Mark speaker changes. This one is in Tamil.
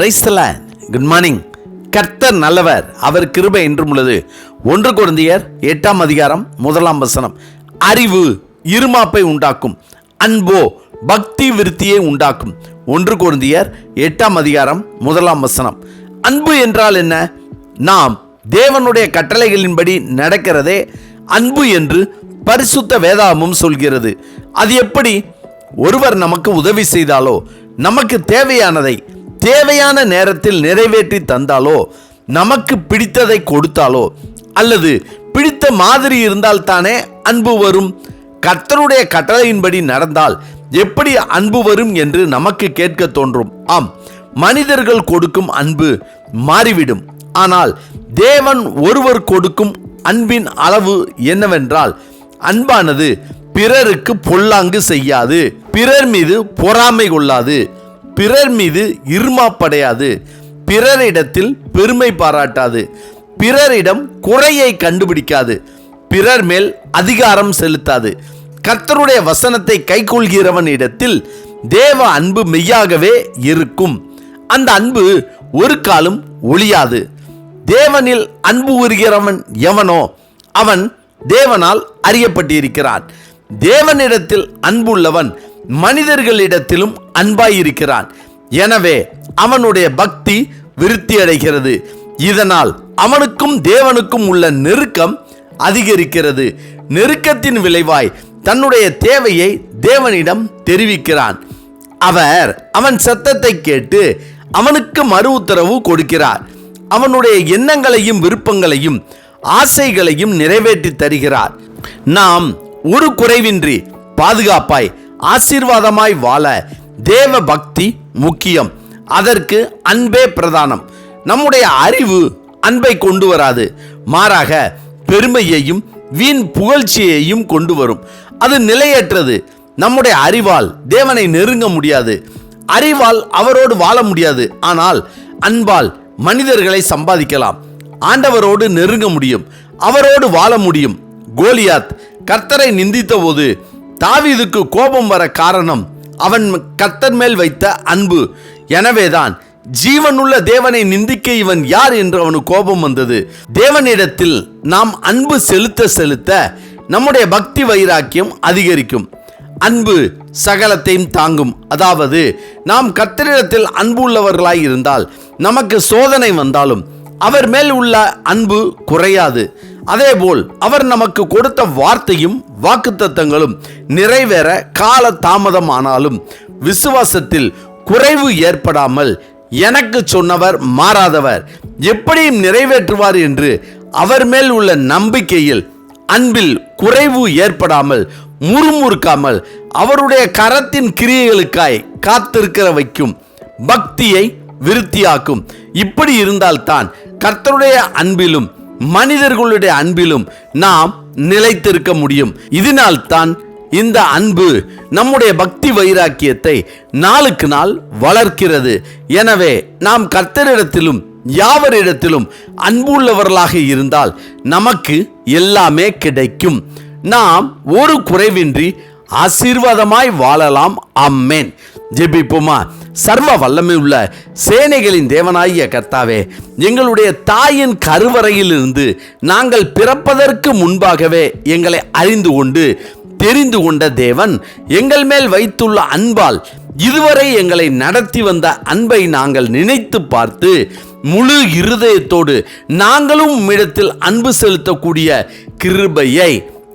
Speaker 1: பிரைஸ்தல குட் மார்னிங் கர்த்தர் நல்லவர். அவர் கிருபை என்றும் உள்ளது. ஒன்று குழந்தையர் எட்டாம் அதிகாரம் முதலாம் வசனம். அறிவு இருமாப்பை உண்டாக்கும். அன்போ பக்தி விருத்தியை உண்டாக்கும். ஒன்று குழந்தையர் எட்டாம் அதிகாரம் முதலாம் வசனம். அன்பு என்றால் என்ன? நாம் தேவனுடைய கட்டளைகளின்படி நடக்கிறதே அன்பு என்று பரிசுத்த வேதாமும் சொல்கிறது. அது எப்படி ஒருவர் நமக்கு உதவி செய்தாலோ நமக்கு தேவையானதை தேவையான நேரத்தில் நிறைவேற்றி தந்தாலோ நமக்கு பிடித்ததை கொடுத்தாலோ அல்லது பிடித்த மாதிரி இருந்தால் தானே அன்பு வரும். கர்த்தருடைய கட்டளையின்படி நடந்தால் எப்படி அன்பு வரும் என்று நமக்கு கேட்க தோன்றும். ஆம் மனிதர்கள் கொடுக்கும் அன்பு மாறிவிடும். ஆனால் தேவன் ஒருவர் கொடுக்கும் அன்பின் அளவு என்னவென்றால் அன்பானது பிறருக்கு பொல்லாங்கு செய்யாது பிறர் மீது பொறாமை கொள்ளாது. பிறர் மீது இருமாப்படையாது. பிறரிடத்தில் பெருமை பாராட்டாது. பிறரிடம் குறையை கண்டுபிடிக்காது. பிறர் மேல் அதிகாரம் செலுத்தாது. கர்த்தருடைய வசனத்தை கைக்கொள்கிறவன் இடத்தில் தேவ அன்பு மெய்யாகவே இருக்கும். அந்த அன்பு ஒரு காலம் ஒளியாது தேவனில் அன்பு உறுகிறவன் எவனோ அவன் தேவனால் அறியப்பட்டிருக்கிறான். தேவனிடத்தில் அன்புள்ளவன் மனிதர்களிடத்திலும் அன்பாயிருக்கிறான். எனவே அவனுடைய பக்தி விருத்தி அடைகிறது. இதனால் அவனுக்கும் தேவனுக்கும் உள்ள நெருக்கம் அதிகரிக்கிறது. நெருக்கத்தின் விளைவாய் தன்னுடைய தேவையை தேவனிடம் தெரிவிக்கிறான். அவர் அவன் சத்தத்தை கேட்டு அவனுக்கு மறு உத்தரவு கொடுக்கிறார். அவனுடைய எண்ணங்களையும் விருப்பங்களையும் ஆசைகளையும் நிறைவேற்றி தருகிறார். நாம் ஒரு குறைவின்றி பாதுகாப்பாய் ஆசீர்வாதமாய் வாழ தேவ பக்தி முக்கியம். அதற்கு அன்பே பிரதானம். நம்முடைய அறிவு அன்பை கொண்டு வராது. மாறாக பெருமையையும் வீண் புகழ்ச்சியையும் கொண்டு வரும். அது நிலையற்றது. நம்முடைய அறிவால் தேவனை நெருங்க முடியாது. அறிவால் அவரோடு வாழ முடியாது. ஆனால் அன்பால் மனிதர்களை சம்பாதிக்கலாம். ஆண்டவரோடு நெருங்க முடியும். அவரோடு வாழ முடியும். கோலியாத் கர்த்தரை நிந்தித்த போது தாவீதுக்கு கோபம் வர காரணம் அவன் கத்தர் மேல் வைத்த அன்பு. எனவேதான் ஜீவனுள்ள தேவனை நிந்திக்க இவன் யார் என்று அவனுக்கு கோபம் வந்தது. தேவனிடத்தில் நாம் அன்பு செலுத்த செலுத்த நம்முடைய பக்தி வைராக்கியம் அதிகரிக்கும். அன்பு சகலத்தையும் தாங்கும். அதாவது நாம் கத்தரிடத்தில் அன்பு உள்ளவர்களாய் இருந்தால் நமக்கு சோதனை வந்தாலும் அவர் மேல் உள்ள அன்பு குறையாது. அதேபோல் அவர் நமக்கு கொடுத்த வார்த்தையும் வாக்குத்தத்தங்களும் நிறைவேற கால தாமதமானாலும் விசுவாசத்தில் குறைவு ஏற்படாமல் எனக்கு சொன்னவர் மாறாதவர். எப்படியும் நிறைவேற்றுவார் என்று அவர் மேல் உள்ள நம்பிக்கையில் அன்பில் குறைவு ஏற்படாமல் முறுமுறுக்காமல் அவருடைய கரத்தின் கிரியைகளுக்காய் காத்திருக்கிற வைக்கும் பக்தியை விருத்தியாக்கும். இப்படி இருந்தால்தான் கர்த்தருடைய அன்பிலும் மனிதர்களுடைய அன்பிலும் நாம் நிலைத்திருக்க முடியும். இதனால் தான் இந்த அன்பு நம்முடைய பக்தி வைராக்கியத்தை நாளுக்கு நாள் வளர்க்கிறது. எனவே நாம் கர்த்தரிடத்திலும் யாவரிடத்திலும் அன்புள்ளவர்களாக இருந்தால் நமக்கு எல்லாமே கிடைக்கும். நாம் ஒரு குறைவின்றி ஆசீர்வாதமாய் வாழலாம். அம்மேன் ஜெபிப்போமா? சர்வ வல்லமை உள்ள சேனைகளின் தேவனாகிய கர்த்தாவே எங்களுடைய தாயின் கருவறையிலிருந்து நாங்கள் பிறப்பதற்கு முன்பாகவே எங்களை அறிந்து கொண்டு தெரிந்து கொண்ட தேவன் எங்கள் மேல் வைத்துள்ள அன்பால் இதுவரை எங்களை நடத்தி வந்த அன்பை நாங்கள் நினைத்து பார்த்து முழு இருதயத்தோடு நாங்களும் உம்மிடத்தில் அன்பு செலுத்தக்கூடிய கிருபையை